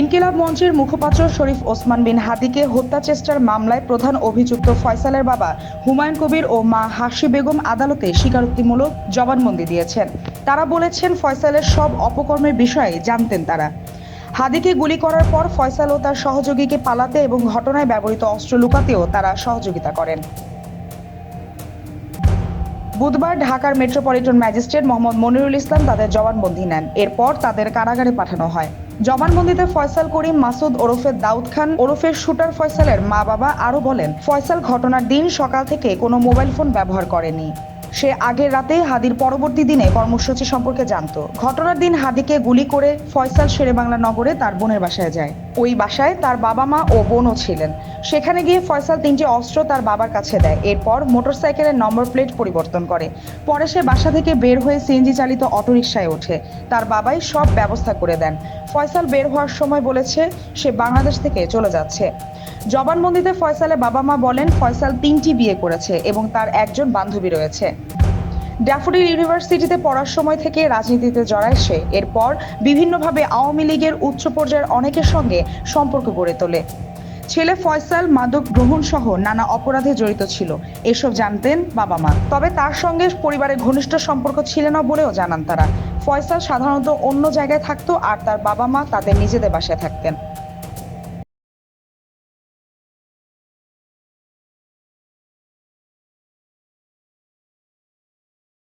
ইনকিলাব মঞ্চের মুখপাত্র শরীফ ওসমান বিন হাদিকে হত্যা চেষ্টার মামলায় প্রধান অভিযুক্ত ফয়সালের বাবা হুমায়ুন কবির ও মা হাসি বেগম আদালতে স্বীকারোক্তিমূলক জবানবন্দি দিয়েছেন। তারা বলেছেন ফয়সালের সব অপকর্মের বিষয়ে জানতেন তারা। হাদিকে গুলি করার পর ফয়সাল ও তার সহযোগীকে পালাতে এবং ঘটনায় ব্যবহৃত অস্ত্র লুকাতেও তারা সহযোগিতা করেন। বুধবার ঢাকার মেট্রোপলিটন ম্যাজিস্ট্রেট মোহাম্মদ মনিরুল ইসলাম তাদের জবানবন্দি নেন। এরপর তাদের কারাগারে পাঠানো হয়। জবানবন্দিতে ফয়সাল করিম, মাসুদ ওরফে দাউদ খান, ওরফে শুটার ফয়সালের মা বাবা আরও বলেন, ফয়সাল ঘটনার দিন সকাল থেকে কোনো মোবাইল ফোন ব্যবহার করেনি। সে আগের রাতে হাদির পরবর্তী দিনে কর্মসূচি সম্পর্কে জানতো। ঘটনার দিন হাদিকে গুলি করে ফয়সাল শেরেবাংলা নগরে তার বোনের বাসায় যায়। ওই বাসায় তার বাবা মা ও বোনও ছিলেন। সেখানে গিয়ে ফয়সাল তিনটি অস্ত্র তার বাবার কাছে দেয়। এরপর মোটরসাইকেলের নম্বর প্লেট পরিবর্তন করে। পরে সে বাসা থেকে বের হয়ে সিএনজি চালিত অটোরিকশায় ওঠে। তার বাবাই সব ব্যবস্থা করে দেন। ফয়সাল বের হওয়ার সময় বলেছে, সে বাংলাদেশ থেকে চলে যাচ্ছে। জবানবন্দিতে ফয়সালের বাবা মা বলেন, ফয়সাল তিনটি বিয়ে করেছে এবং তার একজন বান্ধবী রয়েছে। ড্যাফোডিল ইউনিভার্সিটিতে পড়ার সময় থেকে রাজনীতিতে জড়ায় সে। এরপর বিভিন্নভাবে আওয়ামী লীগের উচ্চ পর্যায়ের অনেকের সঙ্গে সম্পর্ক গড়ে তোলে। ছেলে ফয়সাল মাদক গ্রহণ সহ নানা অপরাধে জড়িত ছিল। এসব জানতেন বাবা মা। তবে তার সঙ্গে পরিবারের ঘনিষ্ঠ সম্পর্ক ছিল না বলেও জানান তারা। ফয়সাল সাধারণত অন্য জায়গায় থাকতো আর তার বাবা মা তাদের নিজেদের বাসায় থাকতেন।